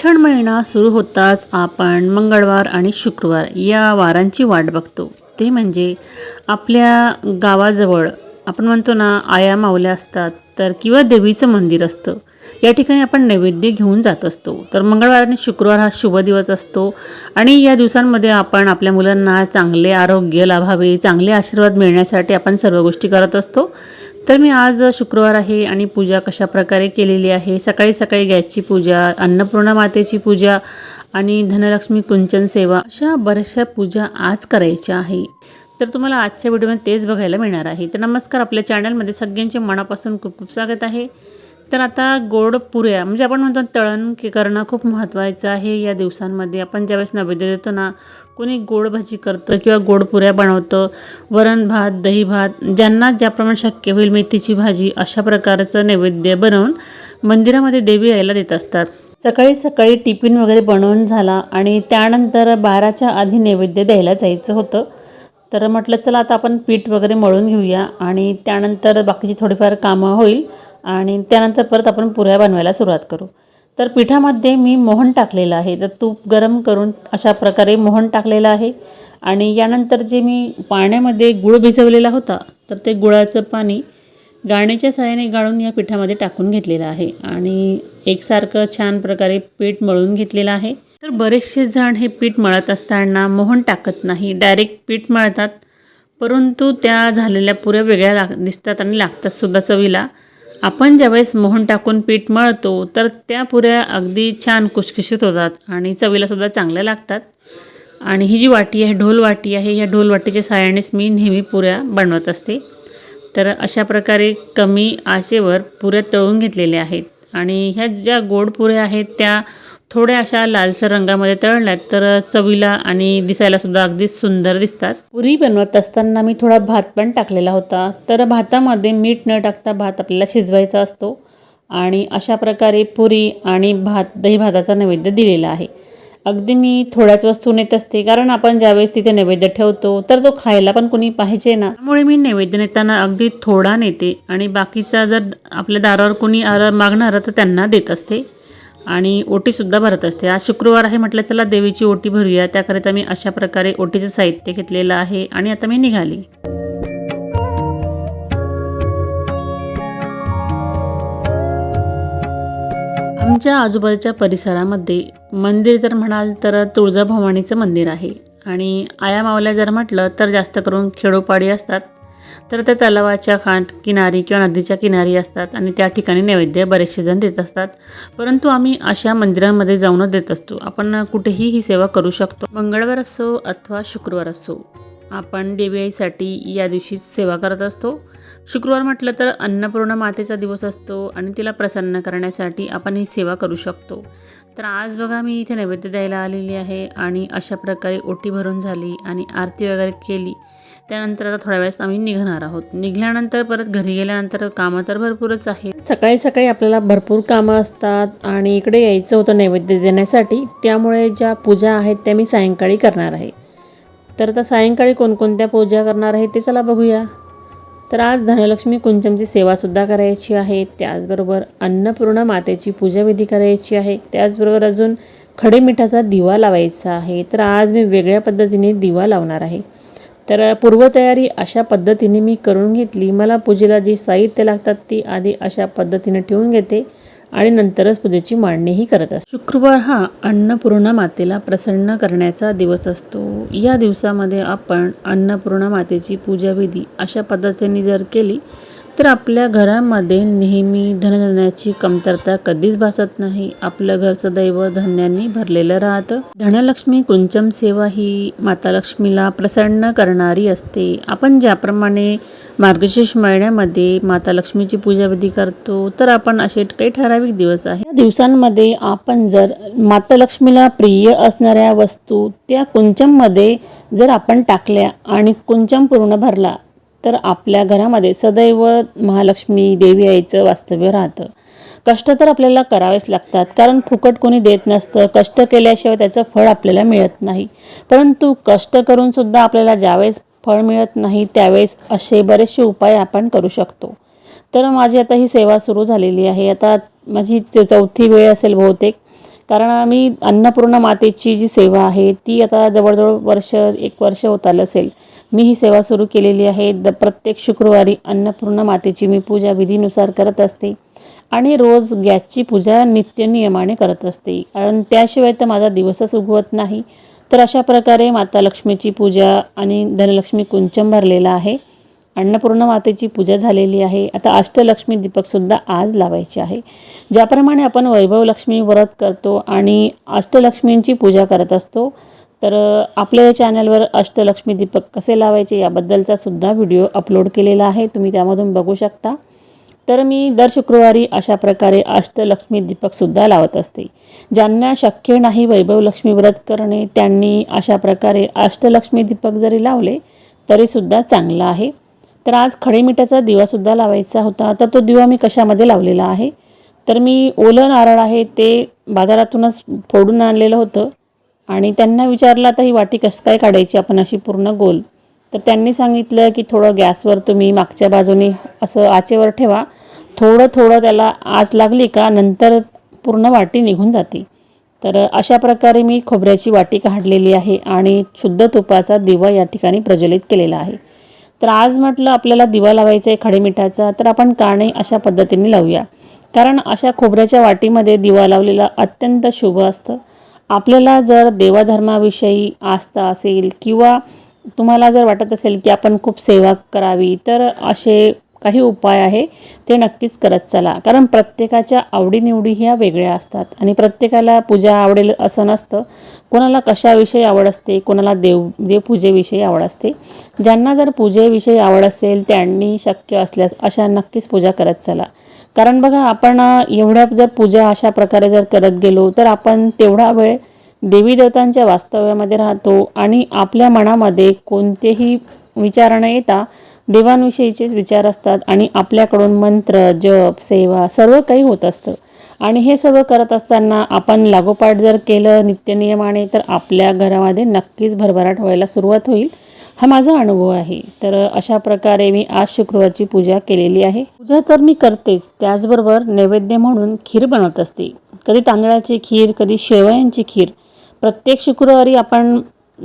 श्रावण महिना सुरू होताच आपण मंगळवार आणि शुक्रवार या वारांची वाट बघतो. ते म्हणजे आपल्या गावाजवळ आपण म्हणतो ना आया माऊल्या असतात. तर किंवा देवीचं मंदिर असतं. या ठिकाणी आपण नैवेद्य घेऊन जात असतो. तर मंगळवार आणि शुक्रवार हा शुभ दिवस असतो. आणि या दिवसांमध्ये आपण आपल्या मुलांना चांगले आरोग्य लाभावे चांगले आशीर्वाद मिळण्यासाठी आपण सर्व गोष्टी करत असतो. तर मी आज शुक्रवार आहे आणि पूजा कशा प्रकारे केलेली आहे? सकाळी सकाळी गॅसची पूजा अन्नपूर्णा मातेची पूजा आणि धनलक्ष्मी कुंचन सेवा अशा बऱ्याचशा पूजा आज करायच्या आहे. तर तुम्हाला आजच्या व्हिडिओमध्ये तेच बघायला मिळणार आहे. तर नमस्कार आपल्या चॅनलमध्ये सगळ्यांचे मनापासून खूप खूप स्वागत आहे. तर आता गोड पुऱ्या म्हणजे आपण म्हणतो तळण करणं खूप महत्त्वाचं आहे या दिवसांमध्ये. आपण ज्यावेळेस नैवेद्य देतो ना कोणी गोड भाजी करतं किंवा गोड पुऱ्या बनवतं वरण भात दही भात ज्यांना ज्याप्रमाणे शक्य होईल मेथीची भाजी अशा प्रकारचं नैवेद्य बनवून मंदिरामध्ये देवी यायला देत असतात. सकाळी सकाळी टिफिन वगैरे बनवून झाला आणि त्यानंतर बाराच्या आधी नैवेद्य द्यायला जायचं होतं. तर म्हटलं चला आता आपण पीठ वगैरे मळून घेऊया. आणि त्यानंतर बाकीची थोडीफार कामं होईल. आणि त्यानंतर परत आपण पुऱ्या बनवायला सुरुवात करू. तर पिठामध्ये मी मोहन टाकलेलं आहे. तर तूप गरम करून अशा प्रकारे मोहन टाकलेलं आहे. आणि यानंतर जे मी पाण्यामध्ये गुळ भिजवलेला होता तर ते गुळाचं पाणी गाण्याच्या सहाय्याने गाळून या पिठामध्ये टाकून घेतलेलं आहे आणि एकसारखं छान प्रकारे पीठ मळून घेतलेलं आहे. तर बरेचसे जण हे पीठ मळत असताना मोहन टाकत नाही डायरेक्ट पीठ मळतात. परंतु त्या झालेल्या पुऱ्या वेगळ्या लाग दिसतात आणि लागतात सुद्धा चवीला. आपण ज्यावेळेस मोहन टाकून पीठ मळतो तर त्या पुऱ्या अगदी छान कुशकुशीत होतात आणि चवीलासुद्धा चांगल्या लागतात. आणि ही जी वाटी आहे ढोल वाटी आहे या ढोल वाटीच्या सहाय्यानेच मी नेहमी पुऱ्या बनवत असते. तर अशा प्रकारे कमी आशेवर पुऱ्या तळून घेतलेल्या आहेत. आणि ह्या ज्या गोड पुऱ्या आहेत त्या थोड्या अशा लालसर रंगामध्ये तळल्यात तर चवीला आणि दिसायलासुद्धा अगदी सुंदर दिसतात. पुरी बनवत असताना मी थोडा भात पण टाकलेला होता. तर भातामध्ये मीठ न टाकता भात आपल्याला शिजवायचा असतो. आणि अशा प्रकारे पुरी आणि भात दही भाताचा नैवेद्य दिलेला आहे. अगदी मी थोड्याच वस्तू नेत असते कारण आपण ज्यावेळेस तिथे नैवेद्य ठेवतो तर तो खायला पण कोणी पाहिजे ना. त्यामुळे मी नैवेद्य नेताना अगदी थोडा नेते आणि बाकीचा जर आपल्या दारावर कोणी आर मागणार तर त्यांना देत असते. आणि ओटीसुद्धा भरत असते. आज शुक्रवार आहे म्हटलं चला देवीची ओटी भरूया. त्याकरिता मी अशा प्रकारे ओटीचं साहित्य घेतलेलं आहे आणि आता मी निघाली. आमच्या आजूबाजूच्या परिसरामध्ये मंदिर जर म्हणाल तर तुळजाभवानीचं मंदिर आहे. आणि आया मावल्या जर म्हटलं तर जास्त करून खेडोपाडी असतात. तर त्या तलावाच्या खांट किनारी किंवा नदीच्या किनारी असतात आणि त्या ठिकाणी नैवेद्य बरेचसे जण देत असतात. परंतु आम्ही अशा मंदिरांमध्ये जाऊनच देत असतो. आपण कुठेही ही सेवा करू शकतो. मंगळवार असो अथवा शुक्रवार असो आपण देवी आईसाठी या दिवशी सेवा करत असतो. शुक्रवार म्हटलं तर अन्नपूर्णा मातेचा दिवस असतो आणि तिला प्रसन्न करण्यासाठी आपण ही सेवा करू शकतो. तर आज बघा मी इथे नैवेद्य द्यायला आलेली आहे आणि अशा प्रकारे ओटी भरून झाली आणि आरती वगैरे केली. त्यानंतर आता थोड्या वेळेस आम्ही निघणार आहोत. निघाल्यानंतर परत घरी गेल्यानंतर कामं तर भरपूरच आहेत. सकाळी सकाळी आपल्याला भरपूर कामं असतात आणि इकडे यायचं होतं नैवेद्य देण्यासाठी. त्यामुळे ज्या पूजा आहेत त्या मी सायंकाळी करणार आहे. तर आता सायंकाळी कोणकोणत्या पूजा करणार आहे ते चला बघूया. तर आज धनलक्ष्मी कुंचमची सेवासुद्धा करायची आहे. त्याचबरोबर अन्नपूर्णा मातेची पूजाविधी करायची आहे. त्याचबरोबर अजून खडे मिठाचा दिवा लावायचा आहे. तर आज मी वेगळ्या पद्धतीने दिवा लावणार आहे. तर पूर्वतयारी अशा पद्धतीने मी करून घेतली. मला पूजेला जी साहित्य लागतात ती आधी अशा पद्धतीने ठेवून घेते. आणि नंतरच पूजेची मांडणीही करत असते. शुक्रवार हा अन्नपूर्णा मातेला प्रसन्न करण्याचा दिवस असतो. या दिवसामध्ये आपण अन्नपूर्णा मातेची पूजाविधी अशा पद्धतीने जर केली तर आपल्या घरामध्ये नेहमी धनधान्याची कमतरता कधीच भासत नाही. आपलं घर सदैव धान्यांनी भरलेलं राहतं. धनलक्ष्मी कुंचम सेवा ही माता लक्ष्मीला प्रसन्न करणारी असते. आपण ज्याप्रमाणे मार्गशीर्ष महिन्यामध्ये माता लक्ष्मीची पूजाविधी करतो तर आपण असे काही ठराविक दिवस आहे या दिवसांमध्ये आपण जर माता लक्ष्मीला प्रिय असणाऱ्या वस्तू त्या कुंचममध्ये जर आपण टाकल्या आणि कुंचम पूर्ण भरला तर आपल्या घरामध्ये सदैव महालक्ष्मी देवी आईचं वास्तव्य राहतं. कष्ट तर आपल्याला करावेच लागतात कारण फुकट कोणी देत नसतं. कष्ट केल्याशिवाय त्याचं फळ आपल्याला मिळत नाही. परंतु कष्ट करूनसुद्धा आपल्याला ज्यावेळेस फळ मिळत नाही त्यावेळेस असे बरेचसे उपाय आपण करू शकतो. तर माझी आता ही सेवा सुरू झालेली आहे. आता माझी चौथी वेळ असेल बहुतेक. कारण मी अन्नपूर्ण मातेची जी सेवा आहे ती आता जवळजवळ वर्ष एक वर्ष होत आलं असेल. मी ही सेवा सुरू केलेली आहे. द प्रत्येक शुक्रवारी अन्नपूर्णा मातेची मी पूजा विधीनुसार करत असते आणि रोज गॅसची पूजा नित्यनियमाने करत असते. कारण त्याशिवाय तर माझा दिवसच उगवत नाही. तर अशा प्रकारे माता लक्ष्मीची पूजा आणि धनलक्ष्मी कुंचम भरलेला आहे. अन्नपूर्णा मातेची पूजा झालेली आहे. आता अष्टलक्ष्मी दीपकसुद्धा आज लावायचे आहे. ज्याप्रमाणे आपण वैभव लक्ष्मी व्रत करतो आणि अष्टलक्ष्मींची पूजा करत असतो तर आपल्या या चॅनलवर अष्टलक्ष्मी दीपक कसे लावायचे याबद्दलचा सुद्धा व्हिडिओ अपलोड केलेला आहे. तुम्ही त्यामधून बघू शकता. तर मी दर शुक्रवारी अशा प्रकारे अष्टलक्ष्मी दीपकसुद्धा लावत असते. ज्यांना शक्य नाही वैभव लक्ष्मी व्रत करणे त्यांनी अशा प्रकारे अष्टलक्ष्मी दीपक जरी लावले तरीसुद्धा चांगलं आहे. तर आज खडे मिठाचा दिवासुद्धा लावायचा होता. तर तो दिवा मी कशामध्ये लावलेला आहे? तर मी ओलं नारळ आहे ते बाजारातूनच फोडून आणलेलं होतं. आणि त्यांना विचारलं आता ही वाटी कसं काय काढायची? आपण अशी पूर्ण गोल. तर त्यांनी सांगितलं की थोडं गॅसवर तुम्ही मागच्या बाजूने असं आचेवर ठेवा. थोडं थोडं त्याला आज लागली का नंतर पूर्ण वाटी निघून जाते. तर अशा प्रकारे मी खोबऱ्याची वाटी काढलेली आहे आणि शुद्ध तुपाचा दिवा या ठिकाणी प्रज्वलित केलेला आहे. तर आज म्हटलं आपल्याला दिवा लावायचा आहे खडेमिठाचा तर आपण काणे अशा पद्धतीने लावूया. कारण अशा खोबऱ्याच्या वाटीमध्ये दिवा लावलेला अत्यंत शुभ असतं. आपल्याला जर देवाधर्माविषयी आस्था असेल किंवा तुम्हाला जर वाटत असेल की आपण खूप सेवा करावी तर असे काही उपाय आहे ते नक्कीच करत चला. कारण प्रत्येकाच्या आवडीनिवडी ह्या वेगळ्या असतात आणि प्रत्येकाला पूजा आवडेल असं नसतं. कोणाला कशाविषयी आवड असते कोणाला देव देवपूजेविषयी आवड असते. ज्यांना जर पूजेविषयी आवड असेल त्यांनी शक्य असल्यास अशा नक्कीच पूजा करत चला. कारण बघा आपण एवढ्या जर पूजा अशा प्रकारे जर करत गेलो तर आपण तेवढा वेळ देवी देवतांच्या वास्तव्यामध्ये राहतो आणि आपल्या मनामध्ये कोणतेही विचार न येता देवांविषयीचेच विचार असतात आणि आपल्याकडून मंत्र जप सेवा सर्व काही होत असतं. आणि हे सर्व करत असताना आपण लागोपाठ जर केलं नित्यनियमाने तर आपल्या घरामध्ये नक्कीच भरभराट व्हायला सुरुवात होईल. हा माझा अनुभव आहे. तर अशा प्रकारे मी आज शुक्रवारची पूजा केलेली आहे. पूजा तर मी करतेच त्याचबरोबर नैवेद्य म्हणून खीर बनवत असते. कधी तांदळाची खीर कधी शेवयांची खीर. प्रत्येक शुक्रवारी आपण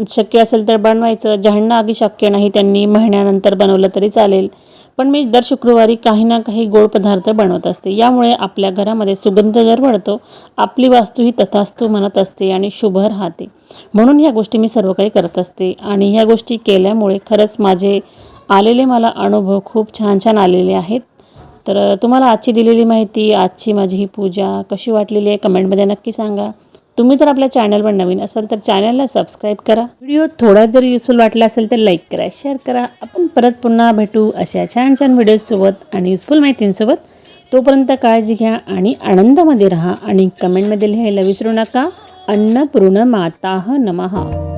शक्य असेल तर बनवायचं. ज्यांना अगदी शक्य नाही त्यांनी महिन्यानंतर बनवलं तरी चालेल. पण मी दर शुक्रवारी काही ना काही गोड पदार्थ बनवत असते. यामुळे आपल्या घरामध्ये सुगंध दर वाढतो आपली वास्तू ही तथास्तू म्हणत असते आणि शुभ राहते. म्हणून ह्या गोष्टी मी सर्व काही करत असते आणि ह्या गोष्टी केल्यामुळे खरंच माझे आलेले मला अनुभव खूप छान छान आलेले आहेत. तर तुम्हाला आजची दिलेली माहिती आजची माझी ही पूजा कशी वाटलेली आहे कमेंटमध्ये नक्की सांगा. तुम्ही जर आपल्या चॅनलवर नवीन असाल तर चॅनलला सबस्क्राईब करा. व्हिडिओ थोडा जर युजफुल वाटला असेल तर लाईक करा शेअर करा. आपण परत पुन्हा भेटू अशा छान छान व्हिडिओजसोबत आणि युजफुल माहितींसोबत. तोपर्यंत काळजी घ्या आणि आनंदामध्ये राहा आणि कमेंटमध्ये लिहायला विसरू नका. अन्नपूर्ण माता नमः.